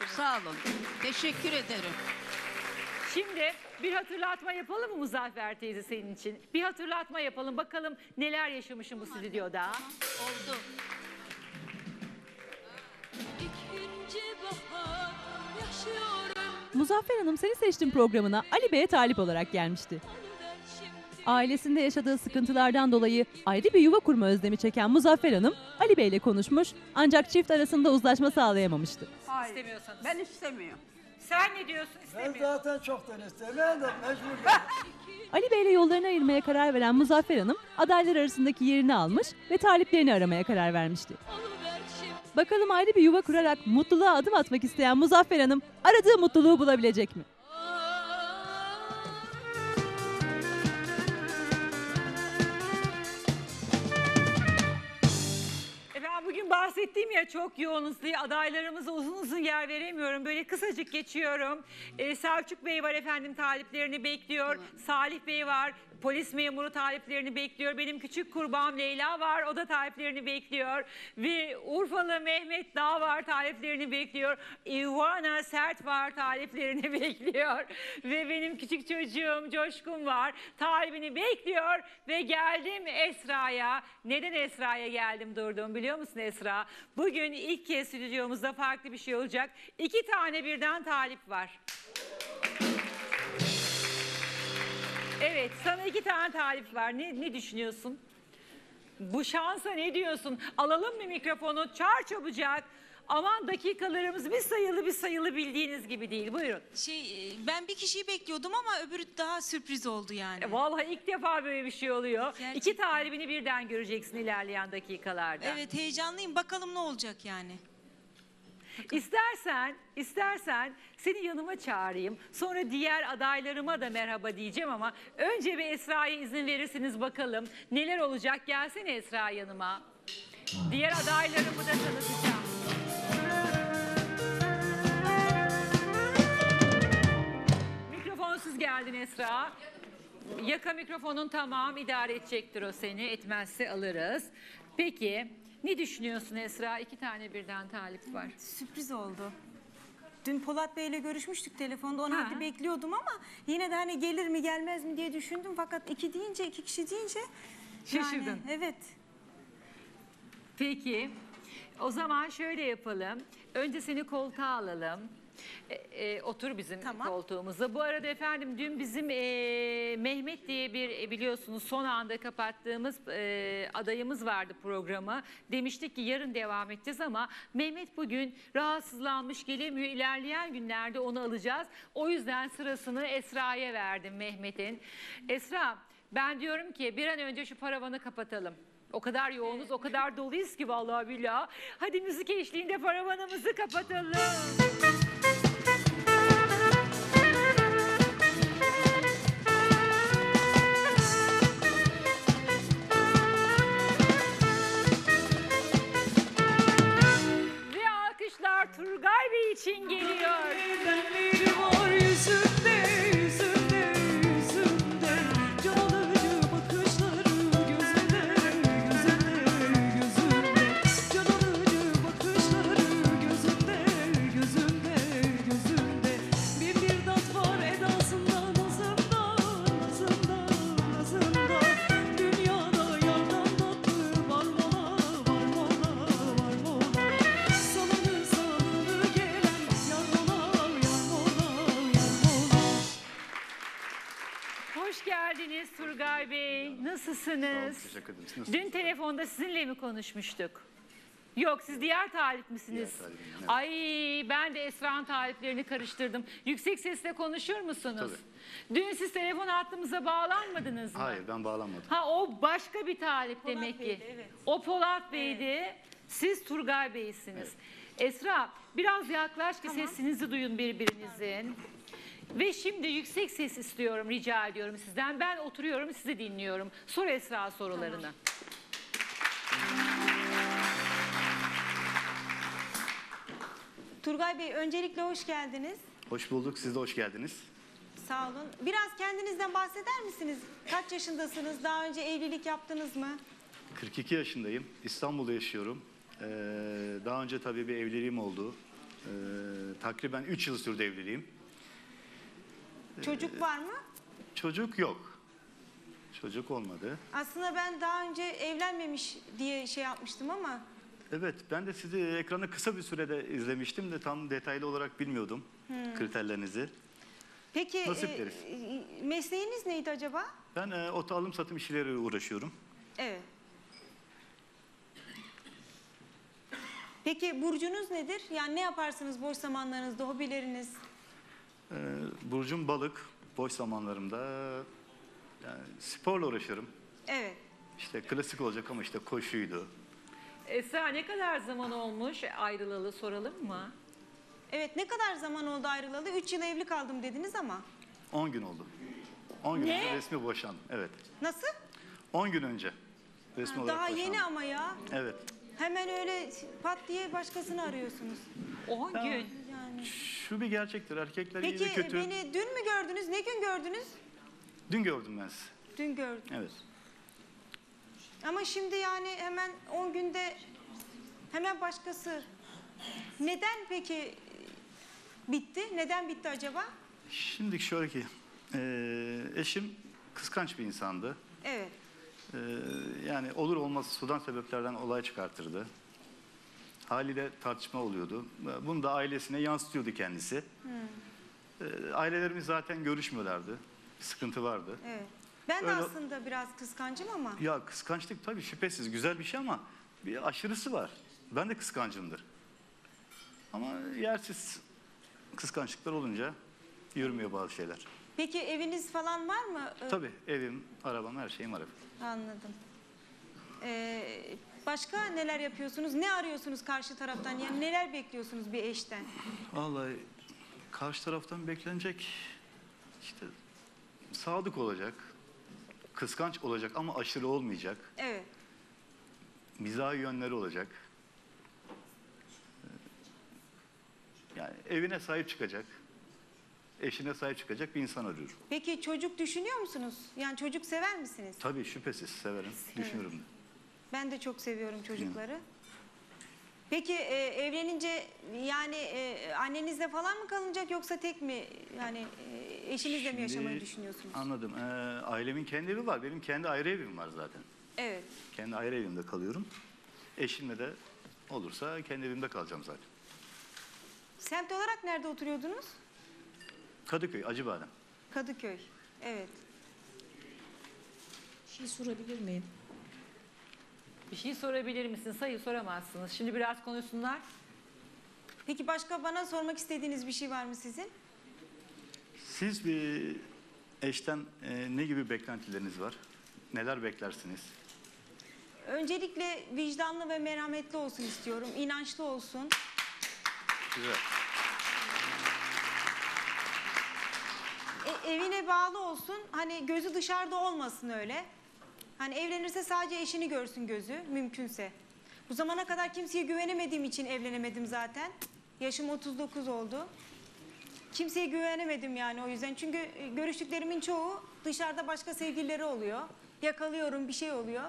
musunuz? Sağ olun. Teşekkür ederim. Şimdi bir hatırlatma yapalım mı Muzaffer teyze senin için? Bir hatırlatma yapalım bakalım neler yaşamışım bu stüdyoda. Oldu. Bahar yaşıyorum Muzaffer Hanım Seni Seçtim programına Ali Bey'e talip olarak gelmişti. Ben Ailesinde yaşadığı sıkıntılardan dolayı ayrı bir yuva kurma özlemi çeken Muzaffer Hanım Ali Bey ile konuşmuş ancak çift arasında uzlaşma sağlayamamıştı. İstemiyorsanız. Ben istemiyorum. Sen ne diyorsun Ben istemiyorum. zaten çoktan istemeyen de mecbur. Ali Bey ile yollarını ayırmaya karar veren Muzaffer Hanım adaylar arasındaki yerini almış ve taliplerini aramaya karar vermişti. Bakalım ayrı bir yuva kurarak mutluluğa adım atmak isteyen Muzaffer Hanım aradığı mutluluğu bulabilecek mi? Bahsettiğim ya çok yoğunuz diye adaylarımıza uzun uzun yer veremiyorum. Böyle kısacık geçiyorum. Ee, Selçuk Bey var efendim taliplerini bekliyor. Salih Bey var. Polis memuru taliplerini bekliyor. Benim küçük kurbağam Leyla var. O da taliplerini bekliyor. Ve Urfalı Mehmet Dağ var taliplerini bekliyor. Ivana Sert var taliplerini bekliyor. Ve benim küçük çocuğum Coşkun var. Talibini bekliyor. Ve geldim Esra'ya. Neden Esra'ya geldim durdum biliyor musun Esra? Bugün ilk kez stüdyomuzda farklı bir şey olacak. İki tane birden talip var. Evet, sana iki tane talip var. Ne, ne düşünüyorsun? Bu şansa ne diyorsun? Alalım mı mikrofonu? Çağır çabucak. Aman dakikalarımız bir sayılı bir sayılı bildiğiniz gibi değil. Buyurun. Şey e, ben bir kişiyi bekliyordum ama öbürü daha sürpriz oldu yani. E, Vallahi ilk defa böyle bir şey oluyor. Gerçekten. İki talibini birden göreceksin ilerleyen dakikalarda. Evet heyecanlıyım bakalım ne olacak yani. İstersen, istersen seni yanıma çağırayım. Sonra diğer adaylarıma da merhaba diyeceğim ama önce bir Esra'ya izin verirsiniz bakalım. Neler olacak? Gelsene Esra yanıma. Diğer adaylarımı da tanıtacağım. Mikrofonsuz geldin Esra. Yaka mikrofonun tamam idare edecektir o seni. Etmezse alırız. Peki ne düşünüyorsun Esra? İki tane birden talip var. Sürpriz oldu. Dün Polat Bey'le görüşmüştük telefonda. Onu Ha. hadi bekliyordum ama yine de hani gelir mi gelmez mi diye düşündüm. Fakat iki deyince, iki kişi deyince Şaşırdın. Yani, evet. Peki. O zaman şöyle yapalım. Önce seni koltuğa alalım. E, e, otur bizim Tamam. koltuğumuza. Bu arada efendim dün bizim e, Mehmet diye bir e, biliyorsunuz son anda kapattığımız e, adayımız vardı programı. Demiştik ki yarın devam edeceğiz ama Mehmet bugün rahatsızlanmış gelemiyor. İlerleyen günlerde onu alacağız. O yüzden sırasını Esra'ya verdim Mehmet'in. Esra ben diyorum ki bir an önce şu paravanı kapatalım. O kadar yoğunuz, o kadar doluyuz ki vallahi billahi. Hadi müzik eşliğinde paravanımızı kapatalım. Nasılsınız? Teşekkür ederim. Siz Dün telefonda sizinle mi konuşmuştuk? Yok siz diğer talip misiniz? Diğer talibim, evet. Ay ben de Esra'nın taliplerini karıştırdım. Yüksek sesle konuşur musunuz? Dün siz telefon hattımıza bağlanmadınız mı? Hayır ben bağlanmadım. Ha o başka bir talip demek ki. Bey'di, evet. O Polat Bey'di. Siz Turgay Bey'siniz. Esra biraz yaklaş ki sesinizi duyun birbirinizin. Ve şimdi yüksek ses istiyorum, rica ediyorum sizden. Ben oturuyorum, sizi dinliyorum. Sor Esra sorularını. Turgay Bey öncelikle hoş geldiniz. Hoş bulduk. Siz de hoş geldiniz. Sağ olun. Biraz kendinizden bahseder misiniz? Kaç yaşındasınız? Daha önce evlilik yaptınız mı? 42 yaşındayım. İstanbul'da yaşıyorum. Ee, daha önce tabii bir evliliğim oldu. Ee, takriben 3 yıl sürdü evliliğim. Çocuk var mı? Çocuk yok. Çocuk olmadı. Aslında ben daha önce evlenmemiş diye şey yapmıştım ama Evet, ben de sizi ekranda kısa bir sürede izlemiştim de tam detaylı olarak bilmiyordum kriterlerinizi. peki Nasip e, deriz. e, mesleğiniz neydi acaba? Ben e, oto alım satım işleriyle uğraşıyorum. Evet. Peki burcunuz nedir? Yani ne yaparsınız boş zamanlarınızda, hobileriniz? E, burcum balık. Boş zamanlarımda yani sporla uğraşırım. Evet. İşte klasik olacak ama işte koşuydu. Esra ne kadar zaman olmuş ayrılalı soralım mı? Evet ne kadar zaman oldu ayrılalı? 3 yıl evli kaldım dediniz ama. 10 gün oldu. 10 gün Ne? önce resmi boşandım. Evet. Nasıl? 10 gün önce resmi Ha, olarak daha boşandım. yeni ama ya. Evet. Hemen öyle pat diye başkasını arıyorsunuz. 10 Ya. gün. Yani. Şu bir gerçektir. Erkekler iyi Peki de kötü. beni dün mü gördünüz? Ne gün gördünüz? Dün gördüm ben sizi. Dün gördüm. Evet. Ama şimdi yani hemen 10 günde hemen başkası. Neden peki e, bitti? Neden bitti acaba? Şimdi şöyle ki eee, eşim kıskanç bir insandı. Evet. Eee, yani olur olmaz sudan sebeplerden olay çıkartırdı. Haliyle tartışma oluyordu. Bunu da ailesine yansıtıyordu kendisi. Eee, ailelerimiz zaten görüşmüyorlardı. Sıkıntı vardı. Evet. Ben de Öyle- aslında biraz kıskancım ama. Ya kıskançlık tabii şüphesiz güzel bir şey ama bir aşırısı var. Ben de kıskancımdır. Ama yersiz kıskançlıklar olunca yürümüyor bazı şeyler. Peki eviniz falan var mı? Ee, Tabii evim, arabam, her şeyim var. Anladım. Ee, başka neler yapıyorsunuz? Ne arıyorsunuz karşı taraftan? Yani neler bekliyorsunuz bir eşten? Vallahi karşı taraftan beklenecek işte sadık olacak, kıskanç olacak ama aşırı olmayacak, Evet. mizahi yönleri olacak. Yani evine sahip çıkacak, eşine sahip çıkacak bir insan arıyorum. Peki çocuk düşünüyor musunuz? Yani çocuk sever misiniz? Tabii şüphesiz severim, düşünüyorum da. Ben de çok seviyorum çocukları. Peki e, evlenince yani e, annenizle falan mı kalınacak yoksa tek mi yani e, eşinizle mi yaşamayı Şimdi düşünüyorsunuz? Anladım. Ee, ailemin kendi evi var, benim kendi ayrı evim var zaten. Evet. Kendi ayrı evimde kalıyorum. Eşimle de olursa kendi evimde kalacağım zaten. Semt olarak nerede oturuyordunuz? Kadıköy, Acıbadem. Kadıköy. Evet. Bir şey sorabilir miyim? Bir şey sorabilir misin? Sayı soramazsınız. Şimdi biraz konuşsunlar. Peki başka bana sormak istediğiniz bir şey var mı sizin? Siz bir eşten e, ne gibi beklentileriniz var? Neler beklersiniz? Öncelikle vicdanlı ve merhametli olsun istiyorum. inançlı olsun. Güzel. E, evine bağlı olsun. Hani gözü dışarıda olmasın öyle. Hani evlenirse sadece eşini görsün gözü mümkünse. Bu zamana kadar kimseye güvenemediğim için evlenemedim zaten. Yaşım 39 oldu. Kimseye güvenemedim yani o yüzden. Çünkü e, görüştüklerimin çoğu dışarıda başka sevgilileri oluyor. Yakalıyorum bir şey oluyor.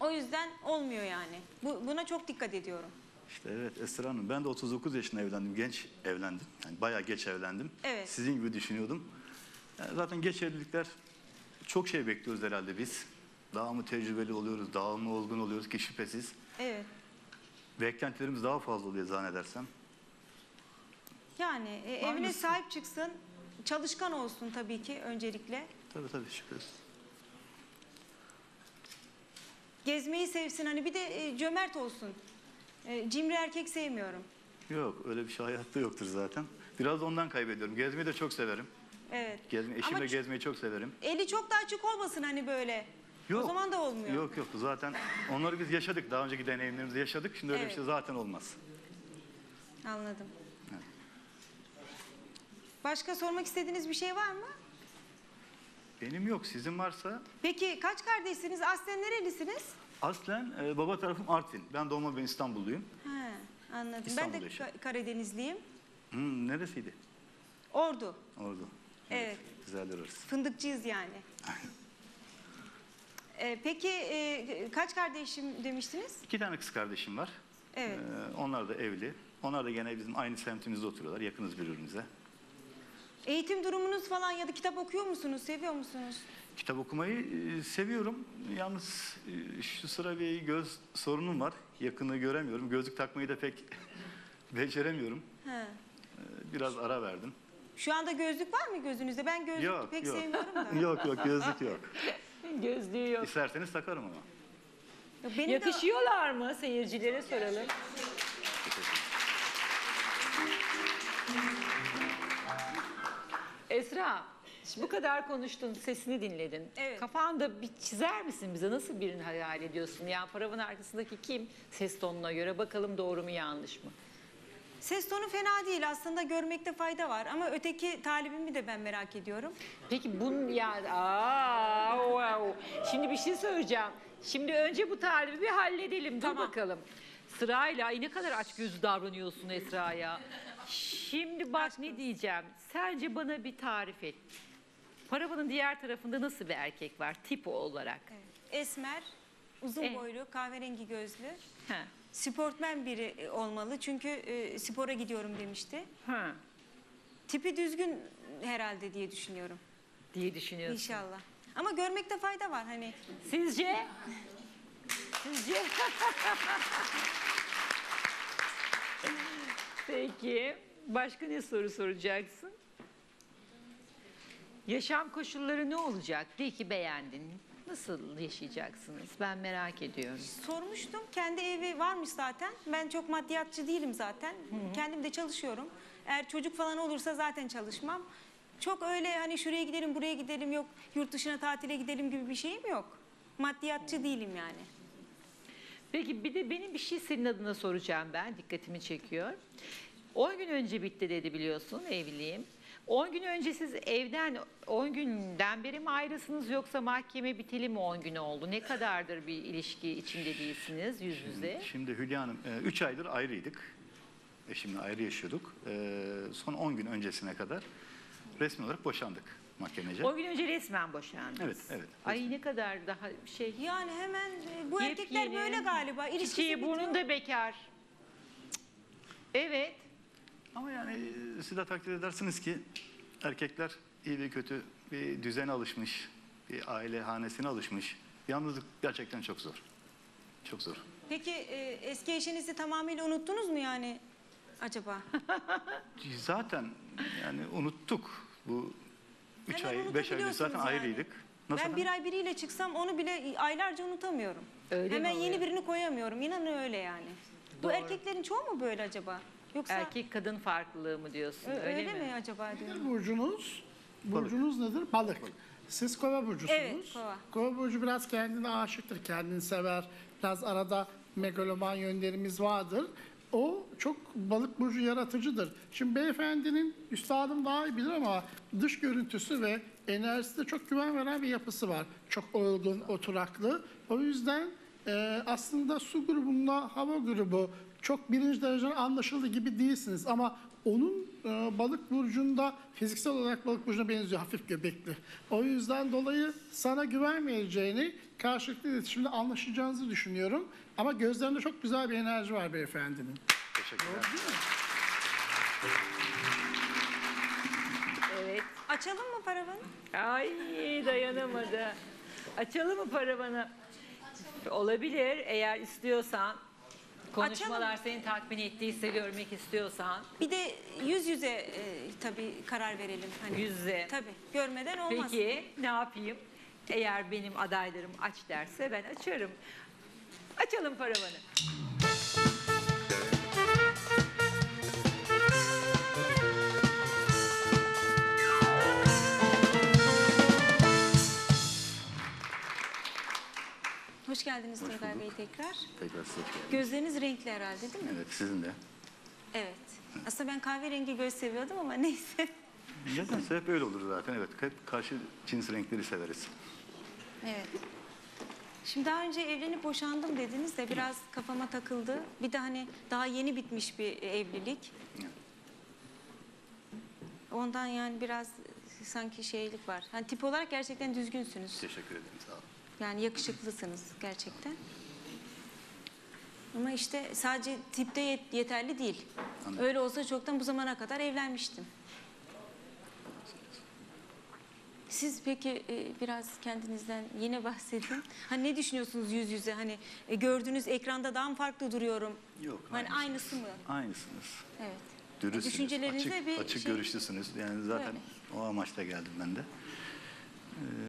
O yüzden olmuyor yani. Bu, buna çok dikkat ediyorum. İşte evet Esra Hanım ben de 39 yaşında evlendim. Genç evlendim. Yani bayağı geç evlendim. Evet. Sizin gibi düşünüyordum. Yani zaten geç evlilikler çok şey bekliyoruz herhalde biz. Daha mı tecrübeli oluyoruz, daha mı olgun oluyoruz ki şüphesiz. Evet. Beklentilerimiz daha fazla oluyor zannedersem. Yani e, evine sahip çıksın. Çalışkan olsun tabii ki öncelikle. Tabii tabii şüphesiz. Gezmeyi sevsin hani bir de e, cömert olsun. E, cimri erkek sevmiyorum. Yok öyle bir şey hayatta yoktur zaten. Biraz da ondan kaybediyorum. Gezmeyi de çok severim. Evet. Gezme, eşimle Ama ç- gezmeyi çok severim. eli çok da açık olmasın hani böyle. Yok. O zaman da olmuyor. Yok yok zaten onları biz yaşadık. Daha önceki deneyimlerimizi yaşadık. Şimdi öyle Evet. bir şey zaten olmaz. Anladım. Başka sormak istediğiniz bir şey var mı? Benim yok. Sizin varsa Peki kaç kardeşsiniz? Aslen nerelisiniz? aslen e, baba tarafım Artvin. Ben doğma ben İstanbulluyum. Ha, anladım. ben İstanbul'da de yaşıyorum. Ka- Karadenizliyim. Hmm, neresiydi? Ordu. Orada. Evet. Güzeldir orası. Fındıkçıyız yani. E, peki e, kaç kardeşim demiştiniz? İki tane kız kardeşim var. Evet. Ee, onlar da evli. Onlar da gene bizim aynı semtimizde oturuyorlar. Yakınız birbirimize. Eğitim durumunuz falan ya da kitap okuyor musunuz? Seviyor musunuz? Kitap okumayı e, seviyorum. Yalnız e, şu sıra bir göz sorunum var. Yakını göremiyorum. Gözlük takmayı da pek beceremiyorum. He. E, Biraz ara verdim. Şu anda gözlük var mı gözünüzde? Ben gözlük Yok, pek yok. sevmiyorum da. yok yok gözlük yok. Gözlüğü yok. İsterseniz takarım ama. Benim de Yakışıyorlar mı? Seyircilere soralım. Esra, şimdi bu kadar konuştun, sesini dinledin. Evet. Kafanda bir çizer misin bize? Nasıl birini hayal ediyorsun? Ya paravanın arkasındaki kim? Ses tonuna göre bakalım doğru mu yanlış mı? Ses tonu fena değil. Aslında görmekte fayda var. Ama öteki talibimi de ben merak ediyorum. Peki bunun ya aa, wow. Şimdi bir şey söyleyeceğim. Şimdi önce bu talibi bir halledelim. Dur Tamam. bakalım. Sırayla ay ne kadar açgözlü davranıyorsun Esra'ya. Şimdi bak ne diyeceğim. Sence bana bir tarif et. Paravanın diğer tarafında nasıl bir erkek var tip olarak? Esmer, uzun Evet. boylu, kahverengi gözlü. Ha. Sportmen biri e, olmalı. Çünkü e, spora gidiyorum demişti. Ha. Tipi düzgün herhalde diye düşünüyorum. diye düşünüyorsun. İnşallah. Ama görmekte fayda var hani. Sizce? Sizce? Peki. Başka ne soru soracaksın? Yaşam koşulları ne olacak? De ki beğendin. Nasıl yaşayacaksınız? Ben merak ediyorum. Sormuştum. Kendi evi varmış zaten. Ben çok maddiyatçı değilim zaten. Kendim de çalışıyorum. Eğer çocuk falan olursa zaten çalışmam. Çok öyle hani şuraya gidelim, buraya gidelim yok yurt dışına tatile gidelim gibi bir şeyim yok. Maddiyatçı değilim yani. Peki bir de benim bir şey senin adına soracağım ben. Dikkatimi çekiyor. 10 gün önce bitti dedi biliyorsun evliliğim. 10 gün önce siz evden 10 günden beri mi ayrısınız yoksa mahkeme biteli mi 10 gün oldu? Ne kadardır bir ilişki içinde değilsiniz yüz yüze? Şimdi Hülya Hanım 3 aydır ayrıydık. Eşimle ayrı yaşıyorduk. E, Son 10 gün öncesine kadar resmi olarak boşandık mahkemece. 10 gün önce resmen boşandınız. Evet, evet. Ay ne kadar daha şey. Yani hemen e, bu erkekler yepyeni, böyle galiba. İlişkisi Çiçeği bitiyor. burnunda bekar. Evet. Ama yani e, siz de takdir edersiniz ki erkekler iyi bir kötü bir düzene alışmış, bir aile hanesine alışmış. Yalnızlık gerçekten çok zor. Çok zor. Peki e, eski eşinizi tamamıyla unuttunuz mu yani acaba? Zaten yani unuttuk bu 3 Hemen ay, 5 ay önce zaten yani. ayrıydık. Nasıl ben bir ay biriyle çıksam onu bile aylarca unutamıyorum. Öyle Hemen yeni birini koyamıyorum. İnanın öyle yani. Bu Doğru. erkeklerin çoğu mu böyle acaba? Yoksa Erkek kadın farklılığı mı diyorsun? Öyle, öyle, mi? mi? acaba diyorum. burcunuz? Burcunuz nedir? Balık. Siz kova burcusunuz. Evet, kova. Kova burcu biraz kendine aşıktır, kendini sever. Biraz arada megaloman yönlerimiz vardır. O çok balık burcu yaratıcıdır. Şimdi beyefendinin üstadım daha iyi bilir ama dış görüntüsü ve enerjisi de çok güven veren bir yapısı var. Çok olgun, oturaklı. O yüzden e, aslında su grubunda hava grubu çok birinci dereceden anlaşıldığı gibi değilsiniz. Ama onun e, balık burcunda fiziksel olarak balık burcuna benziyor, hafif göbekli. O yüzden dolayı sana güven vereceğini, karşılıklı iletişimde anlaşacağınızı düşünüyorum. Ama gözlerinde çok güzel bir enerji var beyefendinin. Teşekkürler. Evet. Açalım mı paravanı? Ay dayanamadı. Açalım mı paravanı? Olabilir eğer istiyorsan. Konuşmalar seni tatmin ettiyse görmek istiyorsan. Bir de yüz yüze e, tabii karar verelim. Hani. Yüz yüze. Tabii görmeden olmaz. Peki ne yapayım? Eğer benim adaylarım aç derse ben açarım. Açalım paravanı. Hoş geldiniz Turgay Bey tekrar. Tekrar size hoş. Gözleriniz renkli herhalde değil mi? Evet sizin de. Evet. Aslında ben kahverengi göz seviyordum ama neyse. Nedense hep öyle olur zaten. Evet hep karşı cins renkleri severiz. Evet. Şimdi daha önce evlenip boşandım dediniz de biraz kafama takıldı. Bir de hani daha yeni bitmiş bir evlilik. Ondan yani biraz sanki şeylik var. Hani tip olarak gerçekten düzgünsünüz. Teşekkür ederim sağ olun. Yani yakışıklısınız gerçekten. Ama işte sadece tipte yet- yeterli değil. Anladım. Öyle olsa çoktan bu zamana kadar evlenmiştim. Siz peki e, biraz kendinizden yine bahsedin. Hani ne düşünüyorsunuz yüz yüze? Hani e, gördüğünüz ekranda daha mı farklı duruyorum? Yok. Hani aynısı mı? Aynısınız. Evet. Dürüstsünüz. Düşüncelerinize açık, bir açık şey- görüşlüsünüz. Yani zaten o amaçla geldim ben de.